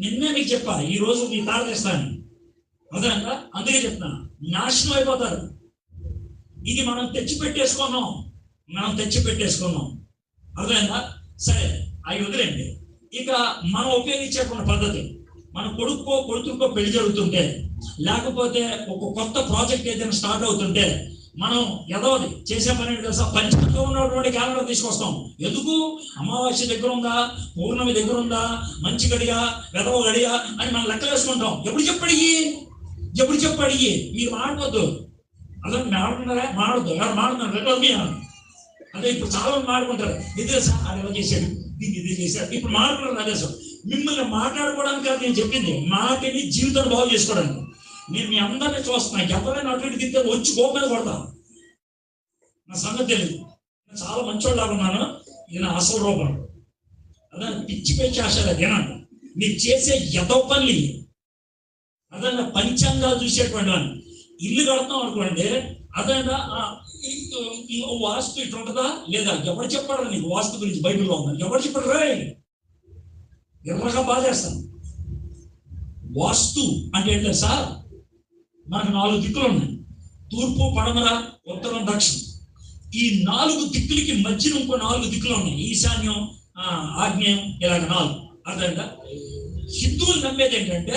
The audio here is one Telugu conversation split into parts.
నిన్నే మీకు చెప్పాలి ఈ రోజు మీ తాళ తెస్తాను అదనంగా అందుకే చెప్తున్నాను నాశనం అయిపోతారు. ఇది మనం తెచ్చిపెట్టేసుకున్నాం. మనం తెచ్చిపెట్టేసుకున్నాం. అర్థమైందా? సరే అవి వదిలేండి ఇక మనం ఉపయోగించేటువంటి పద్ధతి. మన కొడుకో కొడుకుకో పెళ్ళి జరుగుతుంటే లేకపోతే ఒక కొత్త ప్రాజెక్ట్ ఏదైనా స్టార్ట్ అవుతుంటే మనం ఎదవది చేసే పని తెలుసా? పంచంలో ఉన్నటువంటి క్యాలెండర్ తీసుకొస్తాం. ఎందుకు? అమావాస్య దగ్గర ఉందా? పౌర్ణమి దగ్గర ఉందా? మంచి గడియా? వెదవ గడియా? అని మనం లెక్క వేసుకుంటాం. ఎప్పుడు చెప్పడిగి ఎప్పుడు చెప్పడిగి మీరు మాడవద్దు. అదే మాడుతున్నారా మాడద్దు ఎవరు మాడుతున్నారు రెండో మీ అదే ఇప్పుడు చాలా మంది మాడుకుంటారు. ఇదే సార్ అది ఎలా చేశాడు ఇది ఇది చేశాడు ఇప్పుడు మాట్లాడుతున్నారు అదే సార్ మిమ్మల్ని మాట్లాడుకోవడానికి కాదు నేను చెప్పింది. మాటని జీవితాన్ని బాగు చేసుకోవడానికి. నేను మీ అందరినీ చూస్తున్నా ఎవరైనా అటు ఇటు తింటే వచ్చి గోపు మీద నా సంగతి తెలియదు నేను చాలా మంచోళ్ళలాగా ఉన్నాను. ఇది అసలు రూపం అదే పిచ్చి పిచ్చి ఆశలు అదేనంట మీరు చేసే ఎదో పనులు అదన్నా అదే పంచాంగాలు చూసేటువంటి వాడిని. ఇల్లు కడతాం అనుకోండి అదే వాస్తు ఇటు ఉంటుందా లేదా? ఎవరు చెప్పాడు నీకు వాస్తు గురించి? బైబిల్లో ఉందని ఎవరు చెప్పాడు రే ఎర్రగా బాధేస్తాను. వాస్తు అంటే ఏంటంటే సార్ మనకు నాలుగు దిక్కులు ఉన్నాయి. తూర్పు పడమర ఉత్తరం దక్షిణం. ఈ నాలుగు దిక్కులకి మధ్యన ఇంకో నాలుగు దిక్కులు ఉన్నాయి. ఈశాన్యం ఆ, ఆగ్నేయం ఇలాగ నాలుగు. అర్థంట హిందువులు నమ్మేది ఏంటంటే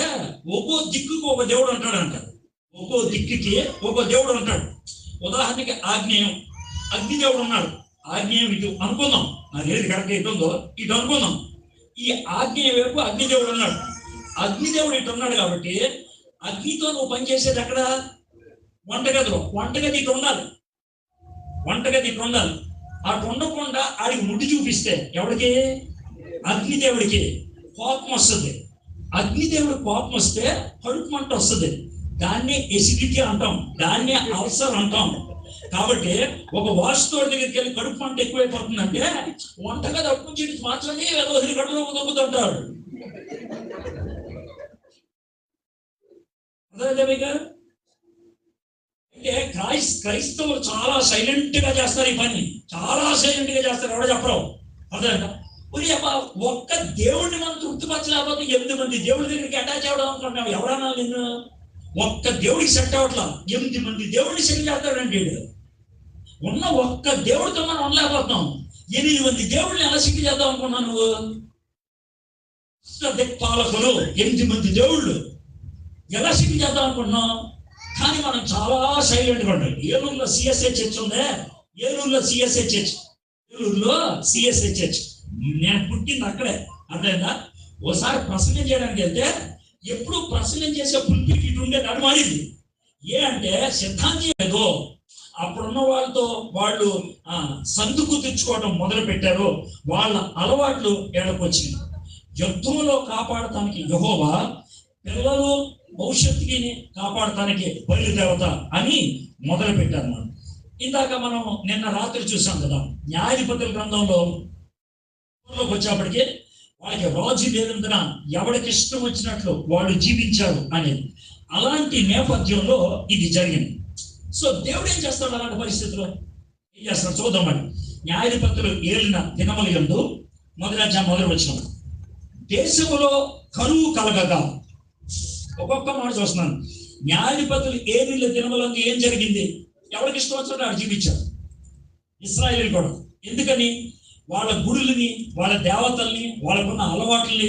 ఒక్కో దిక్కుకు ఒక దేవుడు అంటాడు అంటారు ఒక్కో దిక్కుకి ఒక్కో దేవుడు అంటాడు. ఉదాహరణకి ఆగ్నేయం. అగ్నిదేవుడు ఉన్నాడు. ఆగ్నేయం ఇటు అనుకుందాం. నాకు ఏది కరెక్ట్ ఇటు ఉందో? ఇటు అనుకుందాం. ఈ ఆగ్నేయ వైపు అగ్నిదేవుడు ఉన్నాడు. అగ్నిదేవుడు ఇటు ఉన్నాడు కాబట్టి అగ్నితో నువ్వు పనిచేసేది ఎక్కడ? వంటగదిలో. వంటగది ఇటు ఉండాలి. వంటగది ఇటు ఉండాలి. అటు ఉండకుండా ఆడికి ముట్టి చూపిస్తే ఎవరికి అగ్నిదేవుడికి కోపం వస్తుంది. అగ్నిదేవుడి కోపం వస్తే కడుపు మంట వస్తుంది. దాన్నే ఎసిడిటీ అంటాం. దాన్నే అల్సర్ అంటాం. కాబట్టి ఒక వాస్తుతోడి దగ్గరికి వెళ్ళి కడుపు మంట ఎక్కువైపోతుందంటే వంటగది అప్పు నుంచి మాత్రమే ఏదో వదిలి కడుపులో మీకు? అంటే క్రైస్ క్రైస్తవులు చాలా సైలెంట్గా చేస్తారు ఈ పని. చాలా సైలెంట్గా చేస్తారు. ఎవడో చెప్పరు. అదే ఒరే ఒక్క దేవుడిని మనం తృప్తిపరచలేకపోతే ఎనిమిది మంది దేవుడి దగ్గరికి అటాచ్ అవ్వడం అనుకుంటున్నాం. ఎవరన్నా నిన్ను? ఒక్క దేవుడికి సెట్ అవ్వట్లా? ఎనిమిది మంది దేవుడిని సెట్ చేస్తాడంటే ఉన్న ఒక్క దేవుడితో మనం ఉండలేకపోతున్నాం. ఎనిమిది మంది దేవుడిని ఎలా సిగ్గు చేద్దాం అనుకున్నావు నువ్వు? పాలకులు. ఎనిమిది మంది దేవుళ్ళు. ఎలా సిగ్గు చేద్దాం అనుకుంటున్నాం. కానీ మనం చాలా సైలెంట్గా ఉంటాం ఏలూరులో సిఎస్ఏ చర్చ్ ఉందే? ఏలూరులో సిఎస్ఏ చర్చ్ ఏలూరులో సిఎస్ఏ చర్చ్ నేను పుట్టింది అక్కడే. అర్థమైందా? ఓసారి ప్రసంగం చేయడానికి వెళ్తే ఎప్పుడు ప్రసంగం చేసే పుల్పిట్ ఇటు ఉండే నడమాడింది ఏ అంటే సిద్ధాంతి ఏదో అప్పుడున్న వాళ్ళతో వాళ్ళు సందుకు తెచ్చుకోవడం మొదలు పెట్టారు వాళ్ళ అలవాట్లు ఏడకొచ్చింది యుద్ధంలో కాపాడటానికి యహోవా పిల్లలు భవిష్యత్తుకి కాపాడటానికి బయలుదేవత అని మొదలు పెట్టారు మనం. ఇందాక మనం నిన్న రాత్రి చూసాం కదా న్యాయాధిపతుల గ్రంథంలో లోకి వచ్చేప్పటికి వాళ్ళకి రాజు లేనందున ఎవరికి ఇష్టం వచ్చినట్లు వాళ్ళు జీవించారు అనేది. అలాంటి నేపథ్యంలో ఇది జరిగింది. సో దేవుడు ఏం చేస్తాడు అలాంటి పరిస్థితుల్లో ఏం చేస్తాడు? చూద్దాం న్యాయాధిపతులు ఏలిన దినముల యందు మొదలు వచ్చిన దేశంలో కరువు కలగగా ఒక్కొక్క మాట చూస్తున్నాను. న్యాయాధిపతులు ఏది దినములందు ఏం జరిగింది? ఎవరికి ఇష్టం వచ్చినట్టు వాడు జీవించారు ఇస్రాయేల్ కూడా. ఎందుకని? వాళ్ళ గుడులని వాళ్ళ దేవతల్ని వాళ్ళకున్న అలవాట్లని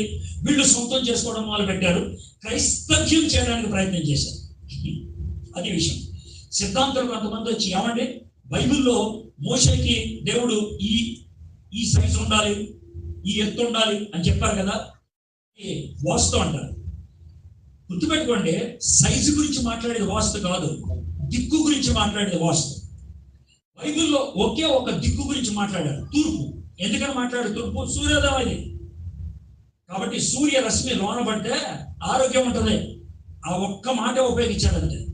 వీళ్ళు సొంతం చేసుకోవడం మొదలు పెట్టారు క్రైస్తవ్యం చేయడానికి ప్రయత్నం చేశారు. అది విషయం. సిద్ధాంతులు కొంతమంది వచ్చి ఏమండి? బైబిల్లో మోసకి దేవుడు ఈ ఈ సైజు ఉండాలి ఈ ఎత్తు ఉండాలి అని చెప్పారు కదా? వాస్తవం వాస్తు అంటారు. గుర్తుపెట్టుకోండి సైజు గురించి మాట్లాడేది వాస్తు కాదు దిక్కు గురించి మాట్లాడేది వాస్తు. బైబిల్లో ఒకే ఒక దిక్కు గురించి మాట్లాడారు తూర్పు. ఎందుకని మాట్లాడు తూర్పు? సూర్యోదయం కాబట్టి సూర్య రశ్మి లోనబడితే ఆరోగ్యం ఉంటుంది. ఆ ఒక్క మాట ఉపయోగించాడు అంతే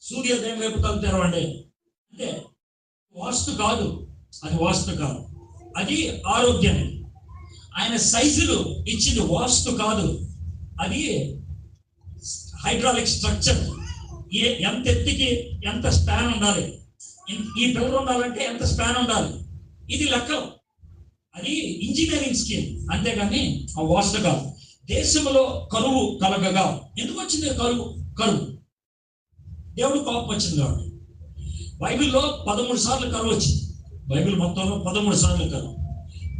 సూర్యోదయం వైపు తలుపు తెరవండి. అంటే వాస్తు కాదు అది వాస్తు కాదు. అది ఆరోగ్యమే. ఆయన సైజులు ఇచ్చింది వాస్తు కాదు. అది హైడ్రాలిక్ స్ట్రక్చర్ ఏ ఎంత ఎత్తుకి ఎంత స్పాన్ ఉండాలి? ఈ పిల్లలు ఉండాలంటే ఎంత స్పాన్ ఉండాలి? ఇది లెక్క అది ఇంజనీరింగ్ స్కీమ్ అంతేగాని ఆ వాస్తు కాదు. దేశంలో కరువు కలగగా. ఎందుకు వచ్చింది కరువు? కరువు. దేవుడు కోపం వచ్చింది కాబట్టి. బైబిల్లో పదమూడు సార్లు కరువు వచ్చింది. బైబిల్ మొత్తంలో పదమూడు సార్లు కరువు.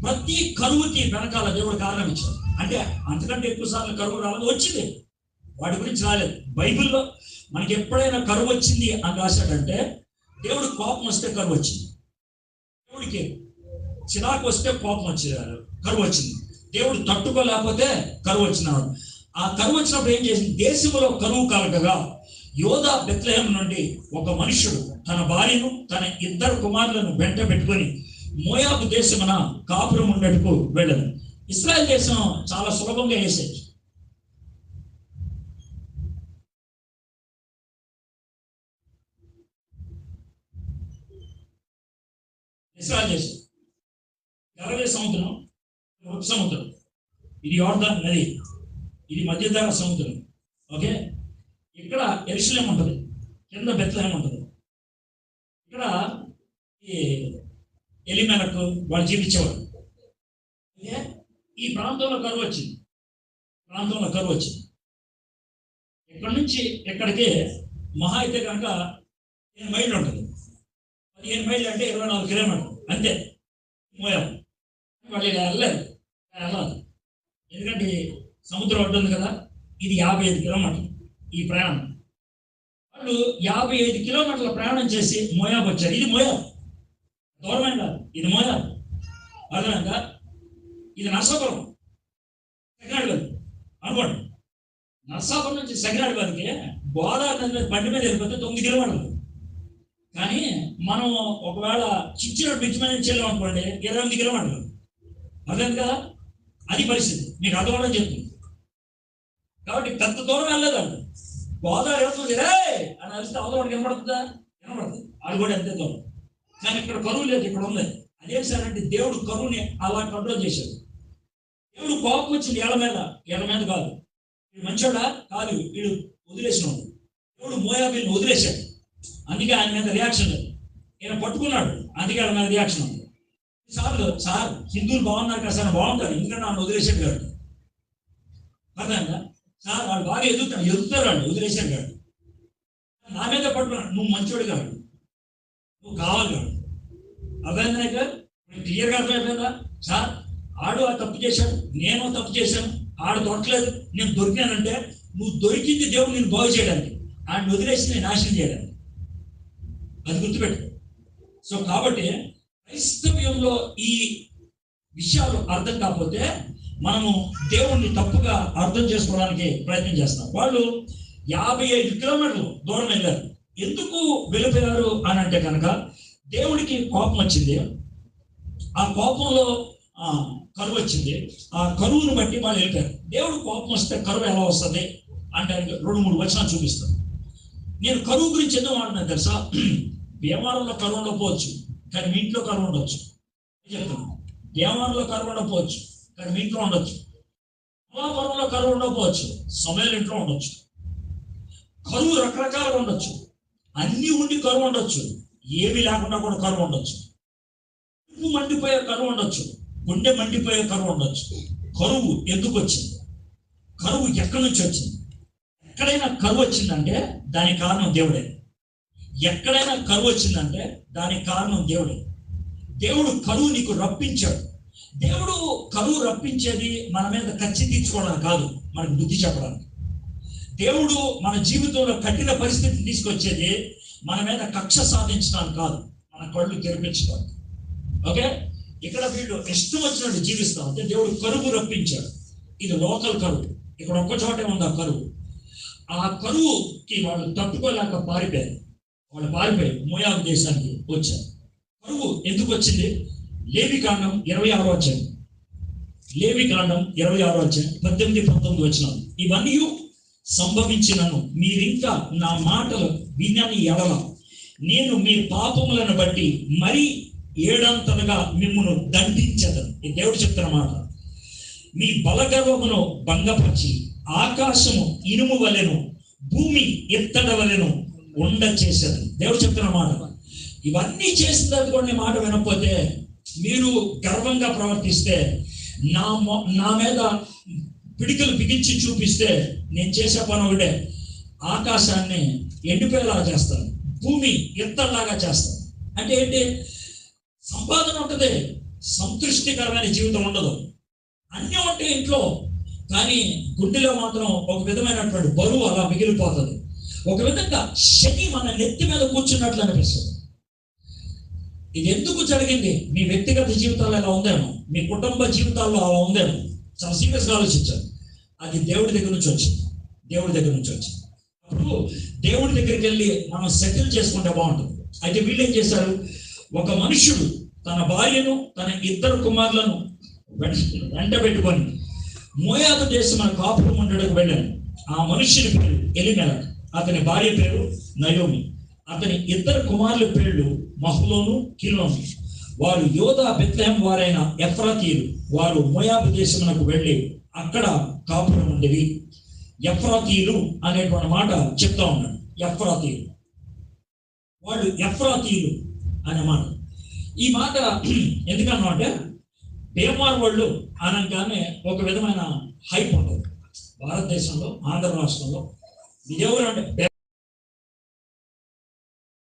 ప్రతి కరువుకి వెనకాల దేవుడు కారణం ఇచ్చాడు. అంటే అంతకంటే ఎక్కువ సార్లు కరువు రాలేదు వచ్చింది. వాటి గురించి రాలేదు. బైబిల్లో మనకి ఎప్పుడైనా కరువు వచ్చింది అని రాశాడంటే దేవుడు కోపం వస్తే కరువు వచ్చింది. దేవుడికి చిరాకు వస్తే కోపం వచ్చింది. కరువు వచ్చింది. దేవుడు తట్టుకోలేకపోతే కరువు వచ్చినాడు ఆ కరువు వచ్చినప్పుడు ఏం చేసింది? దేశంలో కరువు కలగగా యోధా బెత్లహేం నుండి ఒక మనుషుడు తన భార్యను తన ఇద్దరు కుమారులను వెంట పెట్టుకొని మోయాబు దేశమున కాపురం ఉండటకు వెళ్ళదు ఇస్రాయల్ దేశం చాలా సులభంగా వేసేది. ఇస్రాయల్ దేశం గలవే సముద్రం ఒక సముద్రం. ఇది యోర్ధన్ నది. ఇది మధ్యధర సముద్రం. ఓకే? ఇక్కడ ఎరుసలేం ఉంటుంది. కింద బెత్తలేం ఉంటుంది. ఇక్కడ ఈ ఎలిమెలకు వాళ్ళు జీవించేవాడు ఓకే? ఈ ప్రాంతంలో కరువు వచ్చింది. ప్రాంతంలో కరువు వచ్చింది. ఇక్కడ నుంచి ఎక్కడికి మహా అయితే కనుక నేను మైళ్ళు ఉంటుంది. పదిహేను మైళ్ళు అంటే ఇరవై నాలుగు కిలోమీటర్లు. అంతే. మోయాం వాళ్ళు ఇలా వెళ్ళలేదు. వెళ్ళాలి ఎందుకంటే సముద్రం ఒడ్డు ఉంది కదా ఇది యాభై ఐదు కిలోమీటర్లు ఈ ప్రయాణం. వాళ్ళు యాభై ఐదు కిలోమీటర్ల ప్రయాణం చేసి మోయాబ్ వచ్చారు. ఇది మోయాబ్ దూరమైన కాదు. ఇది మోయాబ్ అర్థమైందా? ఇది నర్సాపురం. సెకండ్ గారు అనుకోండి. నర్సాపురం నుంచి సెకండ్ గోదావరి నది మీద బండి మీద వెళ్ళిపోతే తొమ్మిది కిలోమీటర్లు. కానీ మనం ఒకవేళ చిచ్చిన బిడ్జ్ మీద నుంచి అనుకోండి ఇరవై ఎనిమిది కిలోమీటర్లు. అర్థం కదా? అది పరిస్థితి. మీకు అర్థమవడం చెప్తుంది. కాబట్టి పెద్ద దూరం వెళ్ళలేదండి. గోదావరి వెళ్తుంది. రే అని అరిస్తే అవతల వినపడుతుందా? వినపడుతుంది అది కూడా అంతే దూరం. కానీ ఇక్కడ కరువు లేదు ఇక్కడ ఉంది. అదేం సార్ అంటే దేవుడు కరువుని అలా కంట్రోల్ చేశాడు. దేవుడు కోపం వచ్చింది ఏళ్ళ మీద. ఏళ్ళ మీద కాదు. వీడు మంచోడా? కాదు. వీడు వదిలేసినాడు. దేవుడు మోయాబీని వదిలేశాడు. అందుకే ఆయన మీద రియాక్షన్ లేదు. ఈయన పట్టుకున్నాడు. అందుకే మీద రియాక్షన్ ఉంది. సార్ సార్ హిందువులు బాగున్నారు కదా సార్ బాగుంటారు ఎందుకంటే నన్ను వదిలేసాడు కాదు అర్థంగా సార్ వాళ్ళు బాగా ఎదుగుతాడు ఎదుగుతారు వాళ్ళు వదిలేసాడు కాదు నా మీద పట్టుకున్నాడు. నువ్వు మంచోడు కాదు. నువ్వు కావాలి కాదు. అర్థమైందా గారు క్లియర్గా అర్థమైపోయిందా? సార్ ఆడు ఆ తప్పు చేశాడు. నేను తప్పు చేశాను. ఆడు దొరకలేదు నేను దొరికానంటే నువ్వు దొరికింది దేవుడు నేను బాగు చేయడానికి. ఆడిని వదిలేసి నేను నాశనం చేయడానికి. అది గుర్తుపెట్టు. సో కాబట్టి క్రైస్తవ్యంలో ఈ విషయాలు అర్థం కాకపోతే మనము దేవుణ్ణి తప్పుగా అర్థం చేసుకోవడానికి ప్రయత్నం చేస్తాం. వాళ్ళు యాభై ఐదు కిలోమీటర్లు దూరం వెళ్ళారు. ఎందుకు వెళ్ళిపోయారు అని అంటే కనుక దేవుడికి కోపం వచ్చింది. ఆ కోపంలో కరువు వచ్చింది. ఆ కరువును బట్టి వాళ్ళు వెళ్ళిపోయారు. దేవుడు కోపం వస్తే కరువు ఎలా వస్తుంది? అంటే రెండు మూడు వచనాలు చూపిస్తారు నేను కరువు గురించి ఎందుకు వాడినా తెలుసా? దేవాలయంలో కరువు ఉండకపోవచ్చు కానీ మీ ఇంట్లో కరువు ఉండొచ్చు. నేను చెప్తాను కరువు ఉండకపోవచ్చు కానీ మీ ఇంట్లో ఉండొచ్చు. అమలాపురంలో కరువు ఉండకపోవచ్చు సమయాలు ఇంట్లో ఉండొచ్చు. కరువు రకరకాలుగా ఉండొచ్చు. అన్ని ఉండి కరువు ఉండొచ్చు. ఏమీ లేకుండా కూడా కరువు ఉండొచ్చు. ఉప్పు మండిపోయే కరువు ఉండొచ్చు. గుండె మండిపోయే కరువు ఉండొచ్చు. కరువు ఎందుకు వచ్చింది? కరువు ఎక్కడి నుంచి వచ్చింది? ఎక్కడైనా కరువు వచ్చిందంటే దానికి కారణం దేవుడే. ఎక్కడైనా కరువు వచ్చిందంటే దానికి కారణం దేవుడే. దేవుడు కరువు నీకు రప్పించాడు. దేవుడు కరువు రప్పించేది మన మీద కచ్చి తీర్చుకోవడానికి కాదు మనకు బుద్ధి చెప్పడానికి. దేవుడు మన జీవితంలో కఠిన పరిస్థితిని తీసుకొచ్చేది మన మీద కక్ష సాధించడానికి కాదు మన కళ్ళు తెరిపించడానికి. ఓకే? ఇక్కడ వీళ్ళు ఇష్టం వచ్చినట్టు జీవిస్తాం అంటే దేవుడు కరువు రప్పించాడు. ఇది లోకల్ కరువు. ఇక్కడ ఒక్క చోటే ఉంది ఆ కరువు. ఆ కరువుకి వాళ్ళు తట్టుకోలేక పారిపోయారు. వాళ్ళు పారిపోయి మోయాబు దేశానికి వచ్చారు. కరువు ఎందుకు వచ్చింది? లేవి కాండం ఇరవై ఆరో వచ్చాయి లేవి కాండం ఇరవై ఆరో వచ్చాయి పద్దెనిమిది పంతొమ్మిది వచ్చినాం ఇవన్నీ సంభవించినను మీరింకా నా మాటలు వినని ఎడల. నేను మీ పాపములను బట్టి మరి ఏడంతలుగా మిమ్మను దండించదను. ఈ దేవుడు చెప్తున్న మాట. మీ బలగర్వమును భంగపరిచి ఆకాశము ఇనుము వలెను భూమి ఎత్తడ వలెను ఉండ చేసేది. దేవుడు చెప్తున్న మాట. ఇవన్నీ చేసిన తర్వాత కూడా మాట వినకపోతే మీరు గర్వంగా ప్రవర్తిస్తే నా మొ- నా మీద పిడికలు బిగించి చూపిస్తే నేను చేసే పని ఒకటే. ఆకాశాన్ని ఎండిపోయేలాగా చేస్తాను. భూమి ఎత్తలాగా చేస్తాను. అంటే ఏంటి? సంపాదన ఉంటుంది. సంతృష్టికరమైన జీవితం ఉండదు. అన్నీ ఉంటాయి ఇంట్లో. కానీ గుండెలో మాత్రం ఒక విధమైనటువంటి బరువు అలా మిగిలిపోతుంది. ఒక విధంగా శని మన నెత్తి మీద కూర్చున్నట్లు అనిపిస్తుంది. ఇది ఎందుకు జరిగింది? మీ వ్యక్తిగత జీవితాల్లో ఎలా ఉందేమో మీ కుటుంబ జీవితాల్లో అలా ఉందేమో చాలా సీరియస్గా ఆలోచించాలి. అది దేవుడి దగ్గర నుంచి వచ్చింది. దేవుడి దగ్గర నుంచి వచ్చింది. అప్పుడు దేవుడి దగ్గరికి వెళ్ళి మనం సెటిల్ చేసుకుంటే బాగుంటుంది. అయితే వీళ్ళు ఏం చేశారు? ఒక మనుషుడు తన భార్యను తన ఇద్దరు కుమారులను వెంట- వెంట పెట్టుకొని మోయాబు దేశం కాపురం ఉండడానికి వెళ్ళాను ఆ మనుష్యుని పేరు ఎలిమెలకు. అతని భార్య పేరు నయోమి. అతని ఇద్దరు కుమారుల పేర్లు మహ్లోను కిలోమి వారు యోధా బెత్లెహం వారైన ఎఫ్రాతీలు వారు మోయాబు దేశమునకు వెళ్ళి అక్కడ కాపురం ఉండేవి. ఎఫ్రాతీలు అనేటువంటి మాట చెప్తా ఉన్నాడు. ఎఫ్రాతీలు వాళ్ళు ఎఫ్రాతీలు అనే మాట. ఈ మాట ఎందుకన్నా అంటే బేమార్ వాళ్ళు అనగానే ఒక విధమైన హైప్ ఉంటుంది. భారతదేశంలో ఆంధ్ర రాష్ట్రంలో ఇది ఎవరు అంటే